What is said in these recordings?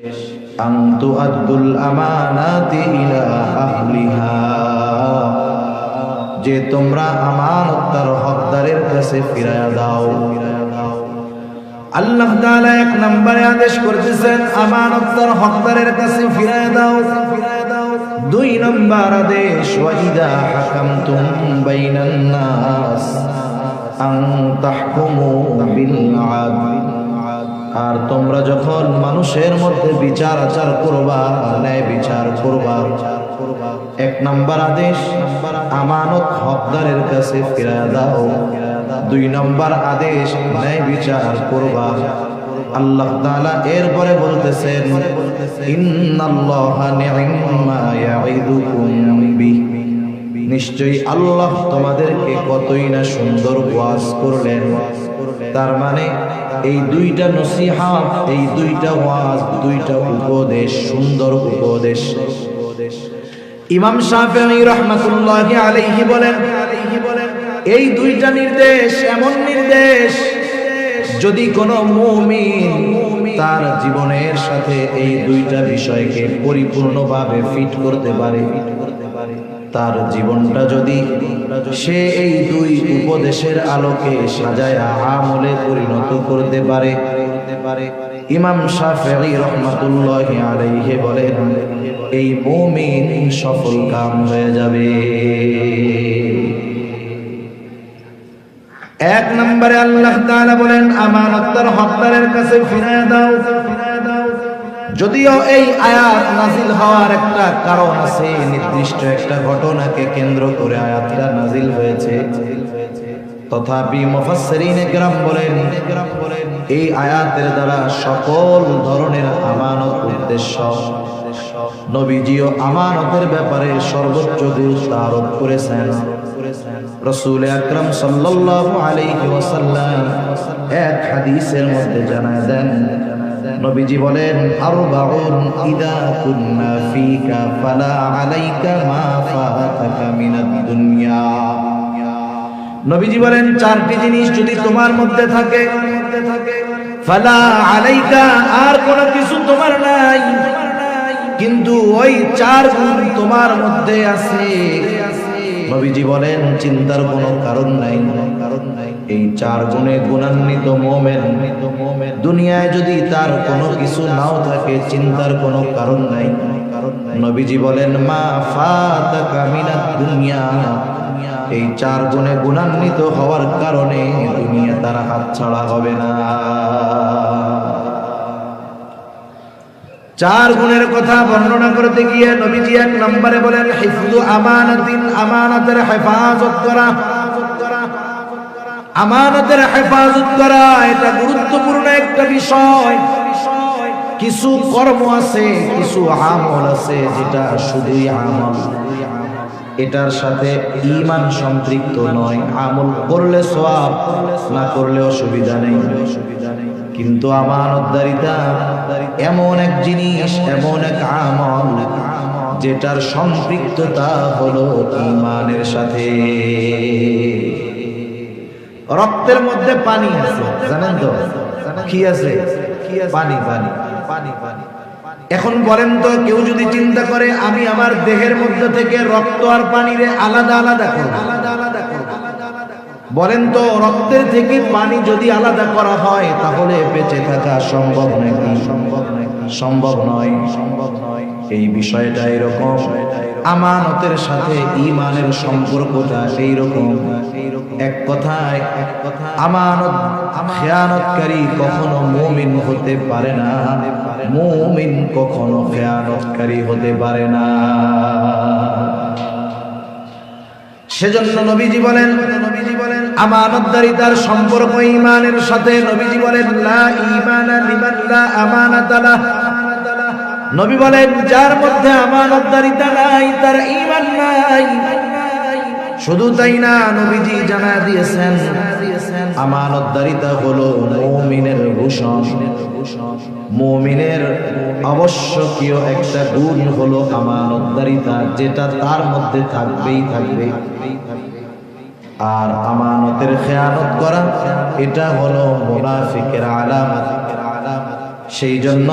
আন তুআদ্দুল আমানাতি ইলা আহলিহা। যে তোমরা আমানত তার হকদারের কাছে ফিরায়া দাও। আল্লাহ তাআলা এক নম্বরে আদেশ করতেছেন, আমানত তার হকদারের কাছে ফিরায়া দাও। দুই নম্বর আদেশ ওয়াইদা হাকামতুম বাইনান নাস আন তাহকুমু বিল আদল। আর তোমরা যখন মানুষের মধ্যে বিচার আচার করবা, ন্যায় বিচার করবা। এক নাম্বার আদেশ, আমানত হকদারের কাছে ফিরা দাও। দুই নাম্বার আদেশ, ন্যায় বিচার করবা। আল্লাহ তাআলা এরপরে বলতেছেন, ইন্নাল্লাহা নি'মা ইয়াইদুকুম বিহি। নিশ্চয়ই আল্লাহ তোমাদেরকে কতই না সুন্দর ওয়াজ করলেন। তার মানে এই দুইটা নসিহাত এই দুইটা ওয়াজ, দুইটা উপদেশ, সুন্দর উপদেশ। ইমাম শাফিঈ রাহমাতুল্লাহি আলাইহি বলেন, এই দুইটা নির্দেশ এমন নির্দেশ, যদি কোনো মুমিন তার জীবনের সাথে এই দুইটা বিষয়কে পরিপূর্ণভাবে ফিট করতে পারে। তার জীবনটা যদি সে এই দুই উপদেশের আলোকে সাজায়া আমলে পরিণত করতে পারে। ইমাম শাফিঈ রহমাতুল্লাহি আলাইহি বলেন, এই মুমিন সফল কাম হয়ে যাবে। এক নম্বরে আল্লাহ বলেন, আমানতদার হকদারের কাছে ফিরিয়ে দাও। যদিও এই আয়াত নাজিল হওয়ার একটা কারণ আছে, নির্দিষ্ট একটা ঘটনাকে কেন্দ্র করে আয়াতটা নাজিল হয়েছে। তথাপি মুফাসসিরিনে বলেন, এই আয়াতের দ্বারা সকল ধরনের আমানত উদ্দেশ্য, নবীজিও আমানতের ব্যাপারে সর্বোচ্চ গুরুত্ব আরোপ করেছেন। রসুল আকরাম সাল্লাল্লাহু আলাইহি ওয়াসাল্লাম এক হাদিসের মধ্যে জানায় দেন নবীজি বলেন, আরবাউন ইদা কুন্না ফিকা, ফালা আলাইকা মা ফাতাকা মিনাদ দুনিয়া। নবীজি বলেন, চারটি জিনিস যদি তোমার মধ্যে থাকে, ফালা আলাইকা, আর কোনো কিছু তোমার নাই। কিন্তু ওই চার গুণ তোমার মধ্যে আছে। নবীজি বলেন, চিন্তার কোনো কারণ নাই। কারণ নাই এই চার গুণে গুণান্বিত মোমেন। দুনিয়ায় যদি তার কোনো কিছু নাও থাকে, চিন্তার কোনো কারণ নাই। নবীজি বলেন, মা ফাতাকা মিনাদ দুনিয়া। এই চার গুণে গুণান্বিত হওয়ার কারণে দুনিয়া তার হাত ছাড়া হবে না। চার গুণের কথা বর্ণনা করতে গিয়ে নবীজি এক নম্বরে বলেন হিফজু আমানাতিন, আমানাতের হেফাজত করা। আমানতের হেফাজত করা, এটা গুরুত্বপূর্ণ একটা বিষয়। কিছু কর্ম আছে, কিছু আমল আছে, যেটা শুধুই আমল। এটার সাথে ইমান সম্পৃক্ত নয়। আমল করলে সব না করলে অসুবিধা নেই। কিন্তু আমানতদারিতা এমন এক জিনিস, এমন এক আমল, যেটার সম্পৃক্ততা হলো ইমানের সাথে। রক্তের মধ্যে পানি আছে, জানেন তো? কি আছে? পানি পানি পানি পানি এখন বলেন তো, কেউ যদি চিন্তা করে, আমি আমার দেহের মধ্যে থেকে রক্ত আর পানিরে আলাদা আলাদা করব? আলাদা আলাদা করব বলেন তো, রক্তের থেকে পানি যদি আলাদা করা হয়, তাহলে বেঁচে থাকা সম্ভব নাকি সম্ভব নাকি? সম্ভব নয়। সম্ভব নয় এই বিষয়টা এরকম। আমানতের সাথে ইমানের সম্পর্কটা সেই রকম এক কথায় এক কথা আমানত, খেয়ানতকারী কখনো মুমিন হতে পারে না। মুমিন কখনো খেয়ানতকারী হতে পারে না। সেজন্য নবীজি বলেন নবীজি বলেন আমানতদারিতার সম্পর্ক ইমানের সাথে। নবীজি বলেন, লা ঈমানা লিমান লা আমানাতা লাহ নবী বলেন, যার মধ্যে আমানতদারিতা নাই, তার ঈমান নাই। শুধু তাই না, নবীজি জানা দিয়েছেন, আমানতদারিতা হলো মুমিনের ভূষণ। মুমিনের আবশ্যকীয় একটা গুণ হলো আমানতদারিতা, যেটা তার মধ্যে থাকবেই থাকবে। আর আমানতের খেয়ানত করা, এটা হলো মুনাফিকের আলামত। সেই জন্য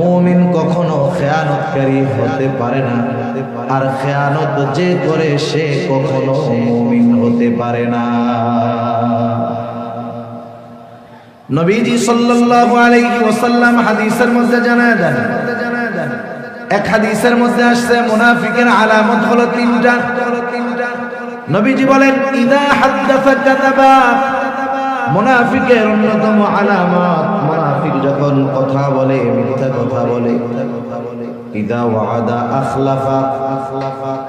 মুমিন কখনো খেয়ানতকারী হতে পারে না। আর খেয়ানত যে করে সে কখনো মুমিন হতে পারে না। নবীজি সাল্লাল্লাহু আলাইহি ওয়াসাল্লাম হাদিসের মধ্যে জানায় দেন, এক হাদিসের মধ্যে আসছে, মুনাফিকের আলামত হলো তিনটা। নবীজি বলেন, ইদা হাদ্দাসা কাযাবা মুনাফিকের অন্যতম আলামত মুনাফিক যখন কথা বলে, মিথ্যা কথা বলে। ইদা ওয়াদা আখলাফা।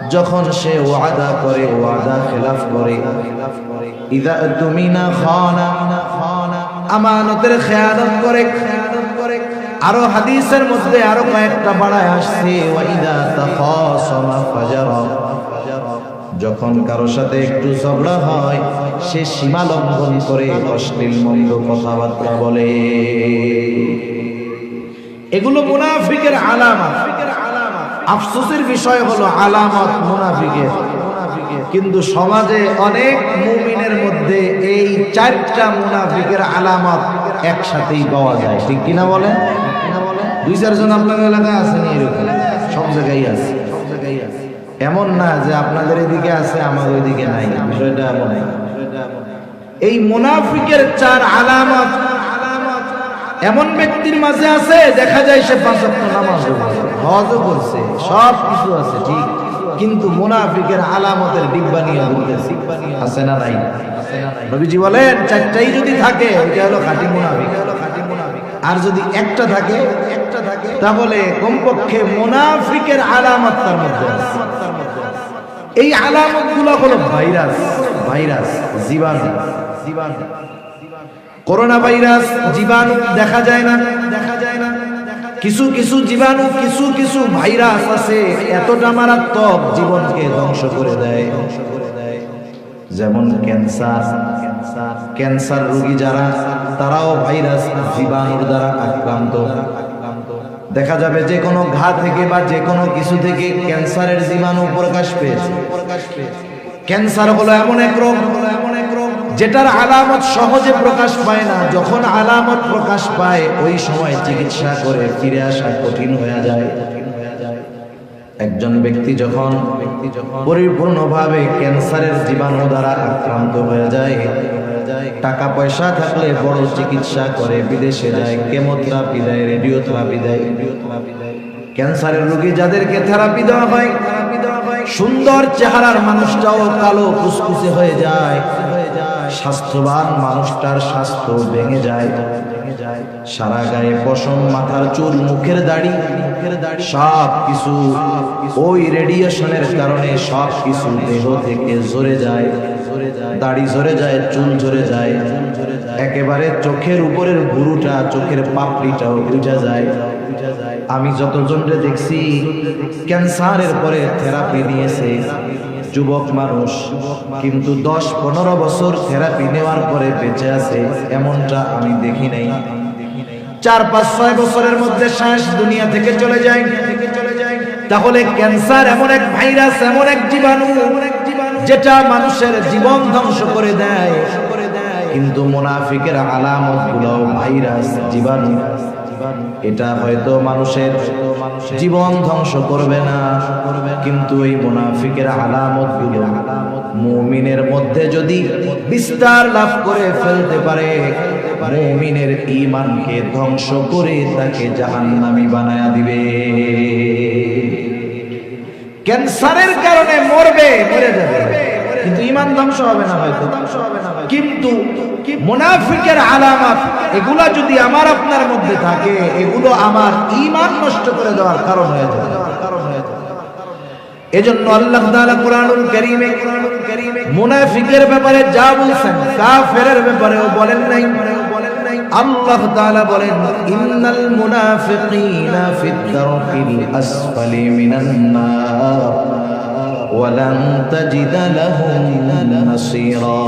যখন সে ওয়াদা করে, ওয়াদা খেলাফ করে। ইদা তুমিনা খানা। আমানতের খেয়ানত করে। আরও হাদিসের মধ্যে আরও কয়েকটা বাড়ায় আসছে ওয়াইদা তাখাসামা ফাজারা। যখন কারও সাথে একটু ঝগড়া হয়, সে সীমা লঙ্ঘন করে অশ্লীল মন্দ কথাবার্তা বলে। এগুলো মুনাফিকের আলামত। আফসোসের বিষয় হলো আলামত মুনাফিকের। কিন্তু সমাজে অনেক মুমিনের মধ্যে এই চারটা মুনাফিকের আলামত একসাথেই পাওয়া যায়। ঠিক কিনা বলেন? দুই চারজন আপনার এলাকায় আছেন এরকম? সব জায়গায় আছে সব জায়গায় আছে। এমন না যে আপনাদের এদিকে আছে আমার ওইদিকে নাই। বিষয়টা এমন। এই মুনাফিকের চার আলামত এমন ব্যক্তির মাঝে আছে দেখা যায় সে পাঁচ পড়ে, হজও করছে সব কিছু আছে ঠিক। কিন্তু মুনাফিকের আলামতের ডিব্বা নিয়ে ঘুরতেছি। আছে না নাই? নবীজি বলেন চারটাই যদি থাকে ওইটা হলো খাঁটি মুনাফিক। আর যদি একটা থাকে একটা থাকে তাহলে কমপক্ষে মুনাফিকের আলামত তার মধ্যে আছে। এই আলামতগুলো হলো ভাইরাস ভাইরাস, জীবাণু জীবাণু। করোনা ভাইরাস জীবাণু দেখা যায় না, দেখা যায় না কিছু কিছু জীবাণু, কিছু কিছু ভাইরাস আছে, এতটা মারাত্মক জীবনকে ধ্বংস করে দেয় ধ্বংস করে দেয়। যেমন ক্যান্সার ক্যান্সার রোগী যারা, তারাও ভাইরাস, জীবাণুর দ্বারা আক্রান্ত। দেখা যাবে যে কোনো ঘা থেকে বা যে কোনো কিছু থেকে ক্যান্সারের জীবাণু প্রকাশ পেয়েছে। ক্যান্সার হলো এমন এক রোগ এমন এক রোগ যেটার আলামত সহজে প্রকাশ পায় না। যখন আলামত প্রকাশ পায়, ওই সময় চিকিৎসা করে ফিরে আসা কঠিন হয়ে যায়। একজন ব্যক্তি যখন পরিপূর্ণভাবে ক্যান্সারের জীবাণু দ্বারা আক্রান্ত হয়ে যায় টাকা পয়সা থাকলে বড় চিকিৎসা করে, বিদেশে যায়, কেমোথেরাপি দেয়, রেডিওথেরাপি দেয় ক্যান্সারের রোগী যাদেরকে থেরাপি দেওয়া হয় সুন্দর চেহারার মানুষটাও কালো কুসকুসে হয়ে যায়। স্বাস্থ্যবান মানুষটার স্বাস্থ্য ভেঙে যায়। সারা গায়ে পশম, মাথার চুল মুখের দাড়ি। সব কিছু ওই রেডিয়েশনের কারণে সব কিছু দেহ থেকে ঝরে যায়। দাড়ি ঝরে যায়, চুল ঝরে যায়। একেবারে চোখের উপরের গুরুটা চোখের পাপড়িটাও বুঝা যায়। আমি যতজনরে দেখছি, ক্যান্সারের পরে থেরাপি নিয়েছে যুবক মানুষ। কিন্তু দশ পনেরো বছর থেরাপি নেওয়ার পরে বেঁচে আছে, এমনটা আমি দেখি নাই। চার পাঁচ ছয় বছরের মধ্যে শ্বাস দুনিয়া থেকে চলে যায়। তাহলে ক্যান্সার এমন এক ভাইরাস, এমন এক জীবাণু যেটা মানুষের জীবন ধ্বংস করে দেয়। কিন্তু মুনাফিকের আলামতগুলো ভাইরাস জীবাণু। এটা হয়তো মানুষের জীবন ধ্বংস করবে না। কিন্তু এই মুনাফিকের আলামতগুলো মুমিনের মধ্যে যদি বিস্তার লাভ করে ফেলতে পারে, মুমিনের ইমানকে ধ্বংস করে তাকে জাহান্নামী বানায়া দিবে। ক্যান্সারের কারণে মরবে, মরে যাবে। কিন্তু ইমান ধ্বংস হবে না হয়তো। কিন্তু মুনাফিকের আলামত, এগুলা যদি আমার আপনার মধ্যে থাকে, এগুলো আমার ইমান নষ্ট করে দেওয়ার কারণ হয়ে যাবে। এজন্য আল্লাহ তাআলা কোরআনুল কারীমে মুনাফিকের ব্যাপারে যা বলছেন, কাফেরের ব্যাপারেও বলেন নাই। আল্লাহ তাআলা বলেন, ইন্নাল মুনাফিকিনা ফিদ দারকিল আসফালি মিনান নার ওয়ালান তাজিদা লাহুম নাসীরা।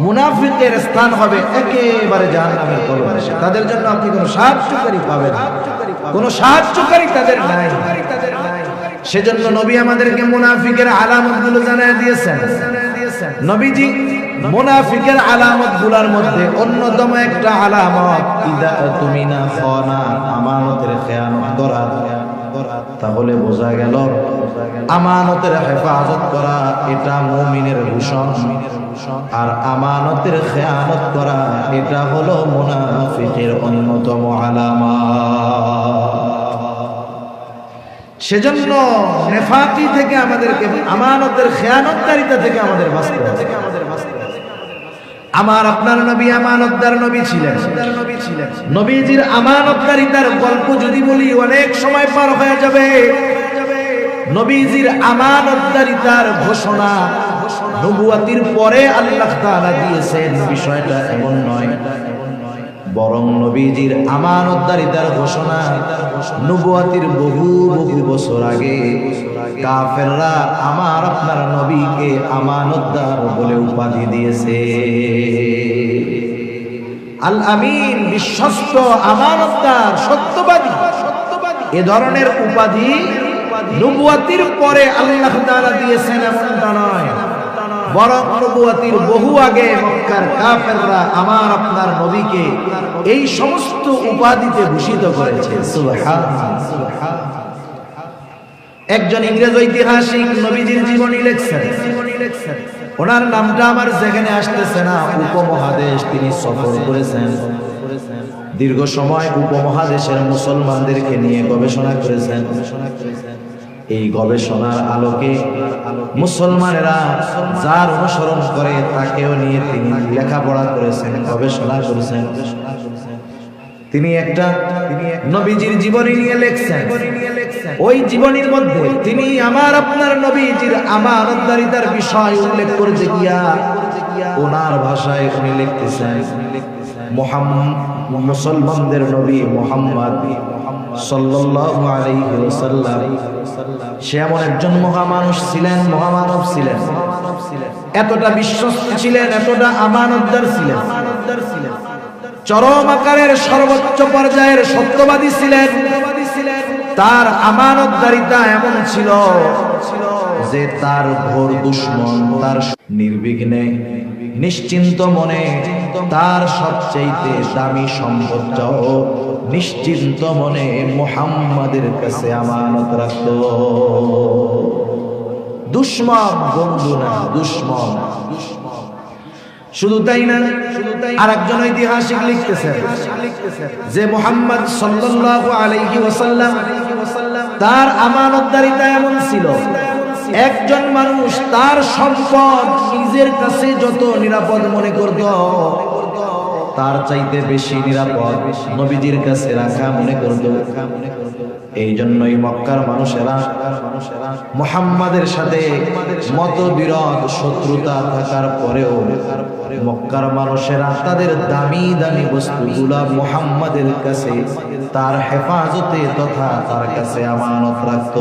মুনাফিকের স্থান হবে একেবারে জাহান্নামের তলদেশে তাদের জন্য আপনি কোনো সাহায্যকারী পাবেন না। কোনো সাহায্যকারী তাদের নাই। সেজন্য নবী আমাদেরকে মুনাফিকের আলামতগুলো জানায় দিয়েছেন। নবীজি মুনাফিকের আলামতগুলার মধ্যে অন্যতম একটা আলামত, ইদা তুমি না খানা আমানতের খেয়ানত করা। তাহলে বোঝা গেল, আমানতের হেফাজত করা এটা মুমিনের ভূষণ, আর আমানতের খেয়ানত করা এটা হলো মুনাফিকের অন্যতম আলামা সেজন্য নেফাকি থেকে আমাদেরকে, আমানতের খেয়ানতকারিতা থেকে আমাদের বাঁচতে হবে। আমার আপনার নবী আমানতদার নবী ছিলেন। নবীজির আমানতদারিতার গল্প যদি বলি, অনেক সময় পার হয়ে যাবে। নবীজির আমানতদারিতার ঘোষণা নবুয়াতির পরে আল্লাহ তাআলা দিয়েছেন, বিষয়টা এমন নয়। বরং নবীজির আমানতদারিতার ঘোষণা নবুয়াতির বহু বহু বছর আগে। কাফেররা আমার আপনার নবীকে আমানতদার বলে উপাধি দিয়েছে। আল আমিন বিশ্বস্ত আমানতদার, সত্যবাদী। এ ধরনের উপাধি নবুয়াতির পরে আল্লাহ তাআলা দিয়েছেন, এমনটা নয়। বরং নবুয়াতির বহু আগে মক্কার কাফেররা আমার আপনার নবীকে এই সমস্ত উপাধিতে ভূষিত করেছে। একজন ইংরেজ ঐতিহাসিক নবীজির জীবনী লেখছেন। ওনার নামটা আমার যেখানে আসতেছে না, উপমহাদেশ তিনি সফর করেছেন। দীর্ঘ সময় উপমহাদেশের মুসলমানদেরকে নিয়ে গবেষণা করেছেন গবেষণা করেছেন। এই গবেষণার আলোকে মুসলমানেরা যার অনুসরণ করে তাকেও নিয়ে তিনি লেখাপড়া করেছেন, গবেষণা করেছেন। তিনি একটা নবীজির জীবনী নিয়ে লেখছেন। ওই জীবনীর মধ্যে তিনি আমার আপনার নবীজির আমানতদারিতার বিষয় উল্লেখ করেছে গিয়া ওনার ভাষায় উনি লিখতেছেন মুসলমানদের নবী মোহাম্মদ সে এমন একজন মহামানুষ ছিলেন, মহামানব ছিলেন। এতটা বিশ্বস্ত ছিলেন, এতটা আমানতদার ছিলেন। চরম আকারের সর্বোচ্চ পর্যায়ের সত্যবাদী ছিলেন। তার আমানতদারিতা এমন ছিল যে তার ঘোর দুশ্মন, তার নির্বিঘ্নে, নিশ্চিন্ত মনে তার সবচেয়ে দামি সম্পদটাও নিশ্চিন্ত মনে মোহাম্মদের কাছে আমানত রাখত দুশ্মন, বন্ধু না, দুশ্মন। শুধু তাই না আর একজন ঐতিহাসিক লিখতেছেন যে মোহাম্মদ সাল্লাল্লাহু আলাইহি তার আমানতদারিতা এমন ছিল একজন মানুষ তার সম্পদ নিজের কাছে যত নিরাপদ মনে করত, তার চাইতে বেশি নিরাপদ নবীজির কাছে রাখা মনে করত। এই জন্যই মক্কার মানুষেরা, মোহাম্মদের সাথে মতবিরোধ, শত্রুতা থাকার পরেও মক্কার মানুষেরা তাদের দামি দামি বস্তুগুলা মোহাম্মদের কাছে, তার হেফাজতে তথা তার কাছে আমানত রাখত।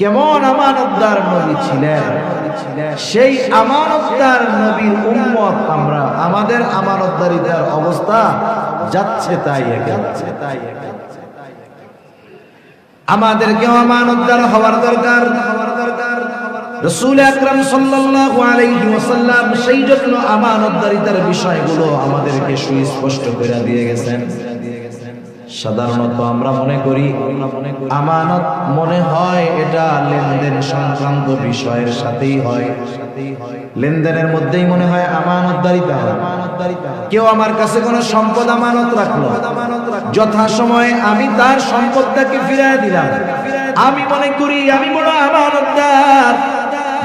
কেমন আমানতদার নবী ছিলেন? সেই আমানতদার নবীর উম্মত আমরা, আমাদের আমানতদারিতার অবস্থা যাচ্ছে তাই যাচ্ছে তাই আমাদেরকেও আমানতদার হওয়ার দরকার। রসুল আকরাম সাল্লাল্লাহু আলাইহি ওয়াসাল্লাম সেই জন্য আমানতদারিতার বিষয়গুলো আমাদেরকে সুস্পষ্ট করে দিয়ে গেছেন। সাধারণত আমরা মনে করি, আমানত মনে হয় এটা লেনদেন সংক্রান্ত বিষয়ের সাথেই হয়। লেনদেনের মধ্যেই মনে হয় আমানতদারিতা হয় কেউ আমার কাছে কোনো সম্পদ আমানত রাখল। যথা সময়ে আমি তার সম্পদটাকে ফিরিয়ে দিলাম। আমি মনে করি, আমি বড় আমানতদার।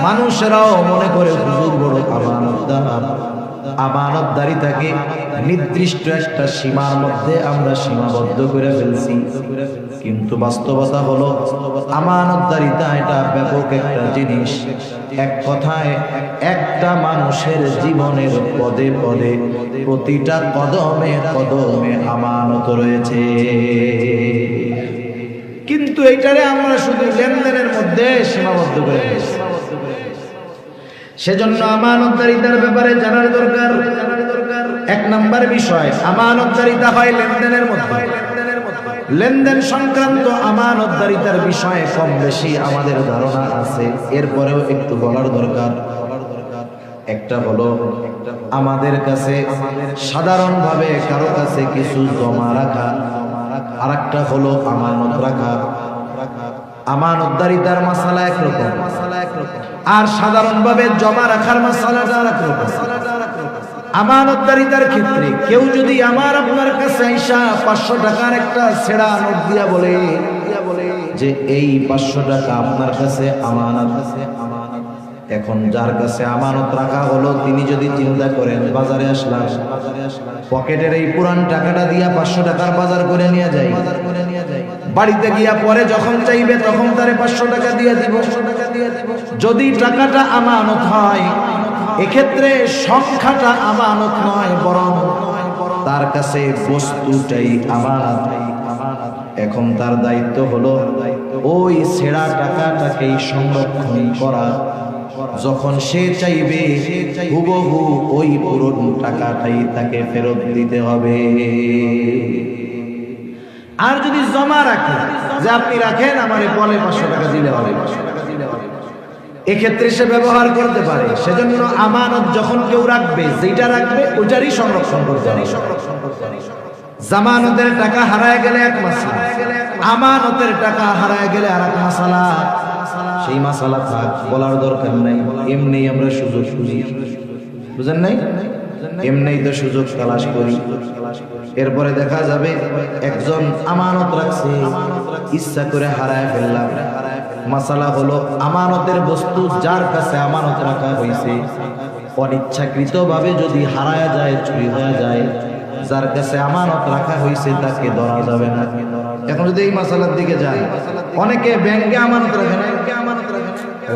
মানুষেরাও মনে করে হুজুর বড় আমানতদার আমানতদারিতাকে নির্দিষ্ট একটা সীমার মধ্যে আমরা সীমাবদ্ধ করে ফেলছি। কিন্তু বাস্তবতা হলো, আমানতদারিতা এটা ব্যাপক একটা জিনিস। এক কথায়, একটা মানুষের জীবনের পদে পদে প্রতিটা কদমে কদমে আমানত রয়েছে। কিন্তু এইটারে আমরা শুধু লেনদেনের মধ্যে সীমাবদ্ধ করে ফেলছি। সেজন্য আমানতদারিতার ব্যাপারে জানার দরকার। এক নাম্বার বিষয়, আমানতদারিতা হয় লেনদেনের মধ্যে। লেনদেন সংক্রান্ত আমানতদারিতার বিষয়ে কম বেশি আমাদের ধারণা আছে। এরপরেও একটু বলার দরকার। একটা হলো, আমাদের কাছে সাধারণভাবে কারও কাছে কিছু জমা রাখা আর একটা হলো আমানত রাখা। আমানতদারিতার মাসালা একরকম। আর সাধারণভাবে জমা রাখার আমানতদারিতার ক্ষেত্রে কেউ যদি আমার আপনার কাছে আইসা পাঁচশো টাকার একটা ছেঁড়া নোট দিয়া বলে যে এই পাঁচশো টাকা আপনার কাছে আমানত। এখন যার কাছে আমানত রাখা হলো, তিনি যদি চিন্তা করেন, বাজারে আসলাম। পকেটের এই পুরান টাকাটা দিয়া পাঁচশো টাকার বাজার করে নিয়ে যাই। বাড়িতে গিয়া পরে যখন চাইবে তখন তারে পাঁচশো টাকা দিয়ে দিব। যদি টাকাটা আমানত হয়, এক্ষেত্রে সংখ্যাটা আমানত নয়, বরং তার কাছে বস্তুটাই আমানত। এখন তার দায়িত্ব হলো ওই ছেঁড়া টাকাটাকেই সংরক্ষণ করা। যখন সে চাইবে, হুবহু ওই পুরন টাকাটাই তাকে ফেরত দিতে হবে। আর যদি জমা রাখে, যে আপনি রাখেন, আমারে বলে পাঁচশো টাকা দিলে হবে। এক্ষেত্রে সে ব্যবহার করতে পারে। সেজন্য আমানত যখন কেউ রাখবে যেটা রাখবে ওটারই সংরক্ষণ করতে হবে। জামানতের টাকা হারায় গেলে এক মাসালা, আমানতের টাকা হারায় গেলে আর এক মাসালা। সেই মাসালা থাক, বলার দরকার নাই। এমনি আমরা সুযোগ খুঁজি। বুঝেন নাই? এমনি তো সুযোগ তালাশ করি। এরপরে দেখা যাবে একজন আমানত রাখছে, ইচ্ছা করে হারায় ফেললাম। মাসালা হলো আমানতের বস্তু যার কাছে আমানত রাখা হয়েছে। অনিচ্ছাকৃত ভাবে যদি হারায় যায়, চুরি হয়ে যায়, যার কাছে আমানত রাখা হয়েছে তাকে ধরা যাবে না। এখন যদি এই মাসালার দিকে যায় অনেকে ব্যাংকে আমানত রাখে না।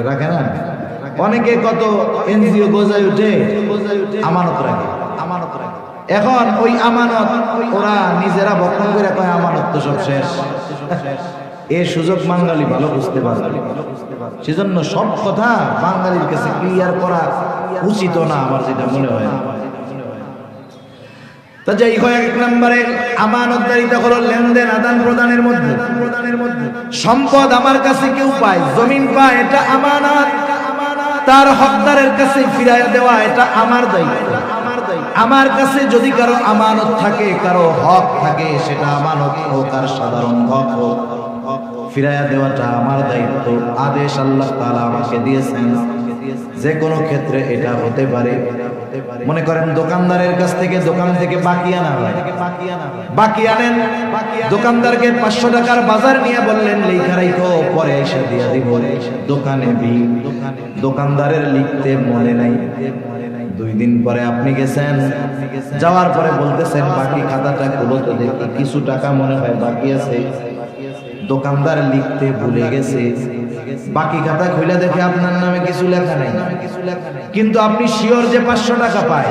রাখে না? অনেকে কত এনজিও গোজায় উঠে, আমানত রাখে। আমানত রাখে এখন ওই আমানত ওরা নিজেরা বক্ষণ করে কয়, আমানত তো সব শেষ। এ সুযোগ বাঙালি ভালো বুঝতে পারবে সেজন্য সব কথা বাঙালির কাছে ক্লিয়ার করা উচিত না আমার যেটা মনে হয়। তা যাই হোক, এক নম্বরে আমানতদারিতা হলো লেনদেন, আদান প্রদানের মধ্যে। সম্পদ আমার কাছে কেউ পায়, জমিন পায়, এটা আমানত। তার হকদারের কাছে ফিরাইয়া দেওয়া, এটা আমার দায়িত্ব। আমার কাছে যদি কারও আমানত থাকে, কারও হক থাকে, সেটা আমানত হোক আর সাধারণ হক হোক ফিরাইয়া দেওয়াটা আমার দায়িত্ব। আদেশ আল্লাহ তাআলা আমাকে দিয়েছেন। যে কোনো ক্ষেত্রে এটা হতে পারে। মনে করেন দোকানদারের কাছ থেকে দোকান থেকে বাকি আনা হয়। বাকি আনেন, দোকানদারকে পাঁচশো টাকার বাজার নিয়ে বললেন, লেখা রাইখো, পরে এসে দিয়া দিব। দোকানে বি, দোকানদারের লিখতে মনে নাই। দুই দিন পরে আপনি গেছেন। যাওয়ার পরে বলতেছেন, বাকি খাতাটা খুলো তো দেখি, কিছু টাকা মনে হয় বাকি আছে। দোকানদার লিখতে ভুলে গেছে। বাকি খাতা খুলে দেখে আপনার নামে কিছু লেখা নেই। কিন্তু আপনি শিওর যে পাঁচশো টাকা পায়।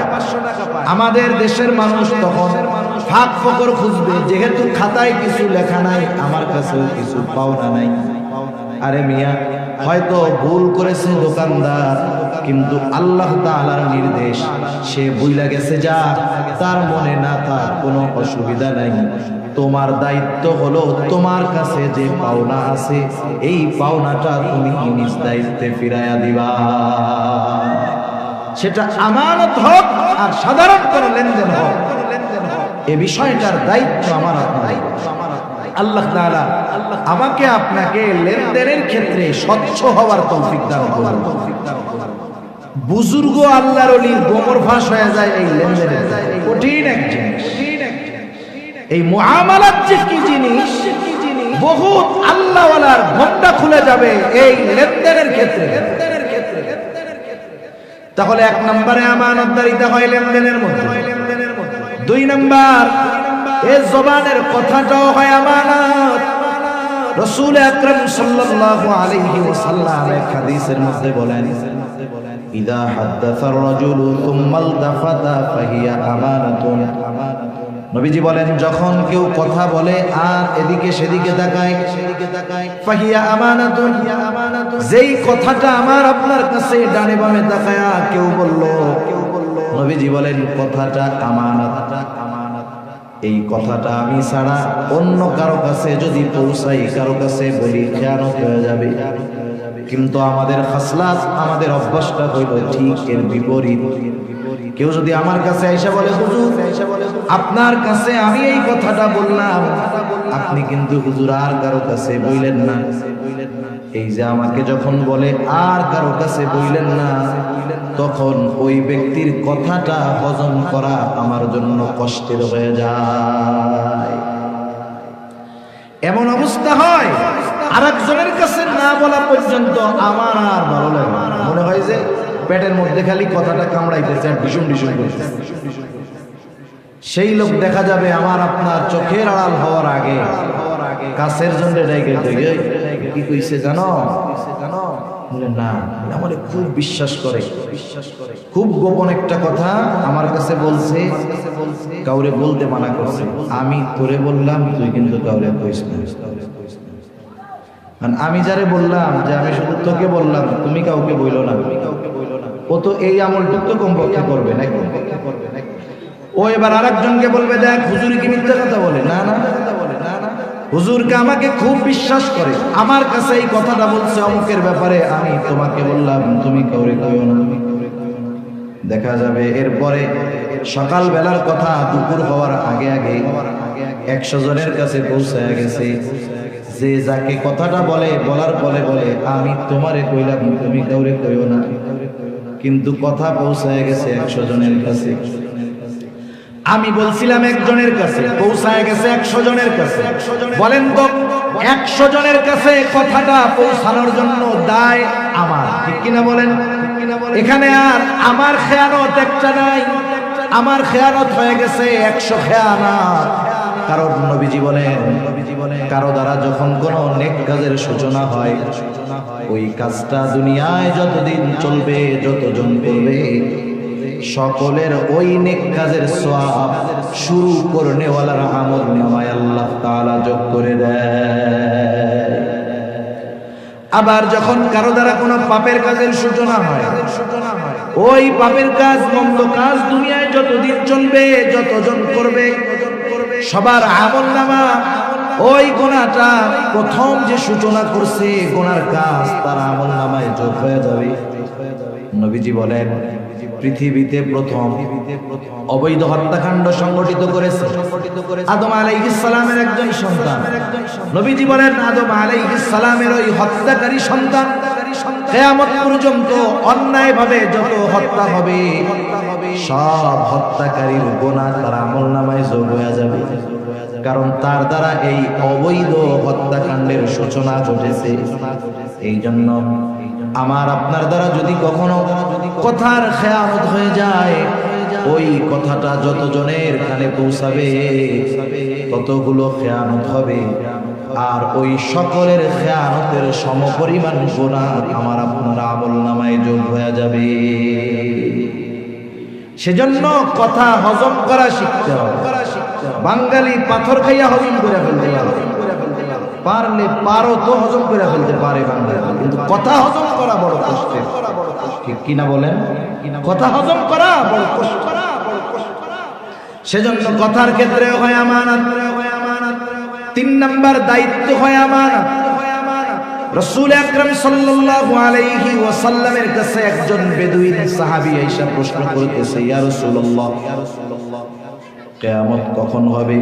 আমাদের দেশের মানুষ তখন ফাঁক ফকর খুঁজবে, যেহেতু খাতায় কিছু লেখা নাই, আমার কাছেও কিছু পাওনা নাই। আরে মিয়া, হয়তো ভুল করেছে দোকানদার, কিন্তু আল্লাহ তাআলার নির্দেশ, সে বুইলা গেছে যা, তার মনে না তার কোনো অসুবিধা নাই। তোমার দায়িত্ব হলো তোমার কাছে যে পাওনা আছে, এই পাওনাটা তুমি নিজ দায়িত্বে ফিরাইয়া দিবা। সেটা আমানত হোক আর সাধারণ কোনো লেনদেন হোক। এ বিষয়টার দায়িত্ব আমার আপনার। আল্লাহ তাআলা আমাকে আপনাকে লেনদেনের ক্ষেত্রে স্বচ্ছ হওয়ার তৌফিক দান করুন। বুজুর্গ আল্লাহর অলির গোমর ফাঁস হয়ে যায় এই লেনদেনের কঠিন এক জিনিস। এই মুআমালাত যে কি জিনিস? বহুত আল্লাহওয়ালার ঘণ্টা খুলে যাবে এই লেনদেনের ক্ষেত্রে। তাহলে এক নম্বরে আমানতদারিতা হয় লেনদেনের মধ্যে। দুই নম্বর, এ জবানের কথাটাও হয় আমানত। রসুল আকরাম সাল্লাল্লাহু আলাইহি ওয়াসাল্লাম এক হাদিসের মধ্যে বলেন, ইদা হাদাসা থুম্মা ইলতাফাতা ফাহিয়া আমানাতুন। নবীজি বলেন, যখন কেউ কথা বলে আর এদিকে সেদিকে তাকায়, ফাহিয়া আমানাতুন, যেই কথাটা আমার আপনার কাছে ডানে বামে তাকায়া কেউ বলল কেউ বলল নবীজি বলেন, কথাটা আমানত, এই কথাটা আমি ছাড়া অন্য কারও কাছে যদি পৌঁছাই, কারও কাছে বলি, খেয়ানত হয়ে যাবে। কিন্তু আমাদের খাসলাত, আমাদের অভ্যাসটা হইল ঠিক এর বিপরীত। কেউ যদি আমার কাছে এসে বলে, হুজুর, আপনার কাছে আমি এই কথাটা বললাম। আপনি কিন্তু হুজুর আর কারও কাছে বইলেন না। এই যে আমাকে যখন বলে, আর কারও কাছে বইলেন না, তখন ওই ব্যক্তির কথাটা হজম করা আমার জন্য কষ্টের হয়ে যায়। এমন অবস্থা হয় আর একজনের কাছে না বলা পর্যন্ত আমার আর ভালো লাগে মনে হয় যে পেটের মধ্যে খালি কথাটা কামড়াইতেছে আর ভীষণ ভীষণ করতেছে। সেই লোক দেখা যাবে আমার আপনার চোখের আড়াল হওয়ার আগে, কাছের জন্য কি কইছে জানো? না খুব বিশ্বাস করে, খুব গোপন একটা কথা আমার কাছে বলছে, কাউরে বলতে মানা করছে। আমি তোরে বললাম, তুই কিন্তু কাউরে কইস না। আমি যারে বললাম যে, আমি শুধু তোকে বললাম, তুমি কাউকে বইলো না। ও তো এই আমলটুক তো কমপক্ষে করবে নাকি ও এবার বলবে, দেখ, হুজুর কি মিথ্যা কথা বলে? না না। হুজুরকে আমাকে খুব বিশ্বাস করে। আমার কাছে এই কথাটা বলছে অমুকের ব্যাপারে, আমি তোমাকে বললাম, তুমি কাউরে না। দেখা যাবে এরপরে সকাল বেলার কথা দুপুর হওয়ার আগে আগে একশো জনের কাছে পৌঁছায় গেছে। যে যাকে কথাটা বলে, বলার পরে বলে, আমি তোমারে কইলাম, তুমি কাউরে কইও না। কিন্তু কথা পৌঁছায় গেছে একশো জনের কাছে। আমি বলছিলাম একজনের কাছে, পৌঁছায় গেছে একশো জনের কাছে। বলেন তো, একশো জনের কাছে কথাটা পৌঁছানোর জন্য দায় আমার, ঠিক কিনা বলেন? এখানে আর আমার খেয়ানত একটা নাই, আমার খেয়ানত হয়ে গেছে একশো খেয়ানত। কারণ নবীজি বলেন, কারও দ্বারা যখন কোনো নেক কাজের সূচনা হয়, ওই কাজটা দুনিয়ায় যতদিন চলবে, যতজন করবে সকলের ওই নেক কাজের সওয়াব শুরু করনেওয়ালার আমল নামায় আল্লাহ তাআলা যোগ করে দেয়। আবার যখন কারও দ্বারা কোনো পাপের কাজের সূচনা হয়, ওই পাপের কাজ, মন্দ কাজ দুনিয়ায় যতদিন চলবে, যতজন করবে সবার আমল নামা, ওই গোনাটা প্রথম যে সূচনা করছে গোনার কাজ তার আমল নামায় যোগ হয়ে যাবে। নবীজি বলেন, পৃথিবীতে প্রথম অবৈধ হত্যাকাণ্ড সংগঠিত করেছে আদম সালামের একজন সন্তান। নবীজি বলেন, আদম সালামের ওই হত্যাকারী সন্তান কিয়ামত পর্যন্ত যত হত্যা হবে, সব হত্যাকারীর গোনাহ তার আমলনামায় যোগ হয়ে যাবে। কারণ তার দ্বারা এই অবৈধ হত্যাকাণ্ডের সূচনা ঘটেছে। এই জন্য আমার আপনার দ্বারা যদি কখনো কথার খেয়ালত হয়ে যায়, ওই কথাটা যতজনের কানে পৌঁছাবে, ততগুলো খেয়ানত হবে। আর ওই সকলের খেয়ানতের সমপরিমাণ গোনা আমার আপনার আমল নামায় যোগ হয়ে যাবে। সেজন্য কথা হজম করা শিখতে হবে। বাঙালি পাথর খাইয়া হজম করে ফেলতে পারে। পারলে পারো তো হজম করে ফেলতে পারে বাঙালি। কিন্তু কথা হজম করা বড় কষ্টের। ঠিক কিনা বলেন? কথা হজম করা বড় কষ্ট সেজন্য কথার ক্ষেত্রে হয় আমানত। তিন নাম্বার দায়িত্ব হয় আমার। রসুল আকরাম সাল্লাল্লাহু আলাইহি ওয়াসাল্লামের কাছে একজন বেদুইন সাহাবী আয়েশা প্রশ্ন করতেছে, ইয়া রাসূলুল্লাহ, কিয়ামত কখন হবে?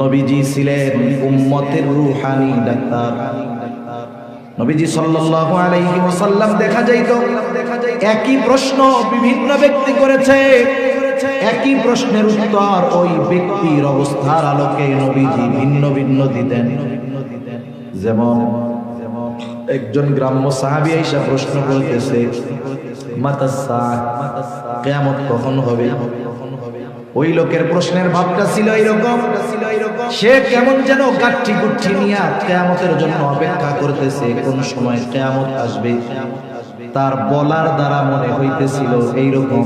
নবীজি ছিলেন উম্মতের রূহানি ডাক্তার। নবীজি সাল্লাল্লাহু আলাইহি ওয়াসাল্লাম দেখা যাইতো, একই প্রশ্ন বিভিন্ন ব্যক্তি করেছে। একই প্রশ্নের উত্তর ওই ব্যক্তির অবস্থার আলোকে নবীজি ভিন্ন ভিন্ন দিতেন। যেমন একজন গ্রাম্য সাহাবি এসে প্রশ্ন করতেছে কেয়ামত কখন হবে? ওই লোকের প্রশ্নের ভাবটা ছিল এইরকম, সে কেমন যেন গাঠি গুঠি নিয়ে কেয়ামতের জন্য অপেক্ষা করতেছে, কোন সময় কেয়ামত আসবে। তার বলার দ্বারা মনে হইতেছিল এইরকম।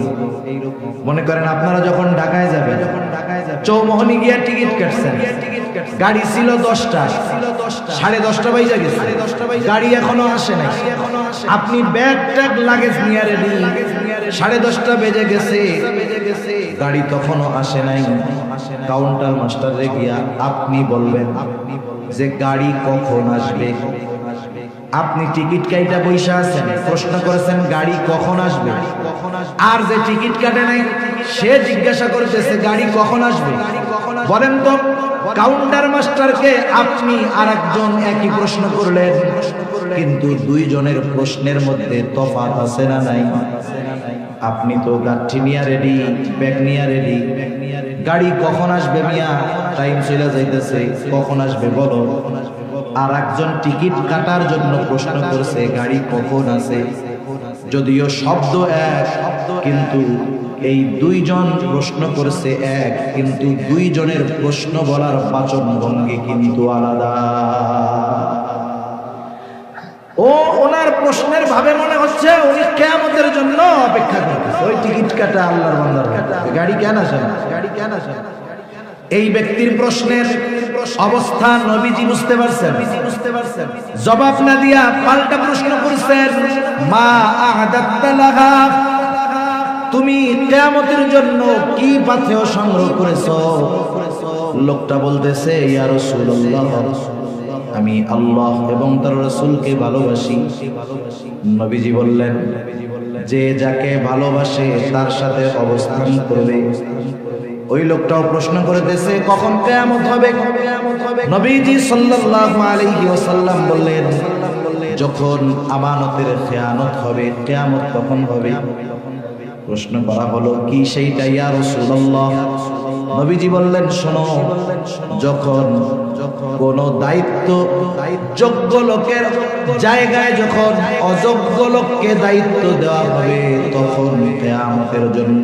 মনে করেন আপনারা যখন ঢাকায় যাবেন, চৌমোহনী গিয়া টিকিট কাটছেন। গাড়ি ছিল দশটা, সাড়ে দশটা বাইজা গেছে। গাড়ি এখনও আসে নাই। আপনি ব্যাগ ট্যাগ লাগেজ নিয়ে রেডি সাড়ে দশটা বেজে গেছে। গাড়ি তখনও আসে নাই। কাউন্টার মাস্টারে গিয়া আপনি বলবেন যে গাড়ি কখন আসবে? আপনি টিকিট কাইটা বৈশা আছেন, প্রশ্ন করেছেন গাড়ি কখন আসবে? আর যে টিকিট কাটে নাই, সে জিজ্ঞাসা করতেছে, গাড়ি কখন আসবে? বলেন তো, কাউন্টার মাস্টারকে আপনি আর একজন একই প্রশ্ন করলেন, কিন্তু দুইজনের প্রশ্নের মধ্যে তফাৎ আছে না নাই? আপনি তো গাঠি নিয়ে রেডি ব্যাগ নিয়ে রেডি গাড়ি কখন আসবে মিয়া? টাইম চলে যাইতেছে, কখন আসবে বলো? আর একজন টিকিট কাটার জন্য প্রশ্ন করছে, গাড়ি কখন আছে? যদিও শব্দ এক, কিন্তু এই দুইজন প্রশ্ন করছে এক, কিন্তু দুইজনের প্রশ্ন বলার বাচন ভঙ্গি কিন্তু আলাদা। ও ওনার প্রশ্নের ভাবে মনে হচ্ছে উনি কেমতের জন্য অপেক্ষা করতেছে। ওই টিকিট কাটা আল্লাহর বান্দার গাড়ি কেন আসে গাড়ি কেন আসে এই ব্যক্তির প্রশ্নের অবস্থা নবীজি বুঝতে পারছেন। বুঝতে জবাব না দিয়া পাল্টা প্রশ্ন করছেন, মা আহাদাত্তা তুমি কেয়ামতের জন্য কি পাথেয় সংগ্রহ করেছ? লোকটা বলতেছে, ইয়া রাসূলুল্লাহ, আমি আল্লাহ এবং তার রসুলকে ভালোবাসি। নবীজি বললেন, যে যাকে ভালোবাসে তার সাথে অবস্থান করবে। ওই লোকটাও প্রশ্ন করতেছে কখন কেয়ামত হবে? নবীজি সাল্লাল্লাহু আলাইহি ওয়াসাল্লাম বললেন, যখন আমানতের খেয়ানত হবে, কেয়ামত কখন হবে? প্রশ্ন করা হলো, কি সেইটা ইয়া রাসূলুল্লাহ? নবীজি বললেন, শোনো, যখন কোন দায়িত্ব যোগ্য লোকের জায়গায় যখন অযোগ্য লোককে দায়িত্ব দেওয়া হবে, তখন কেয়ামতের জন্য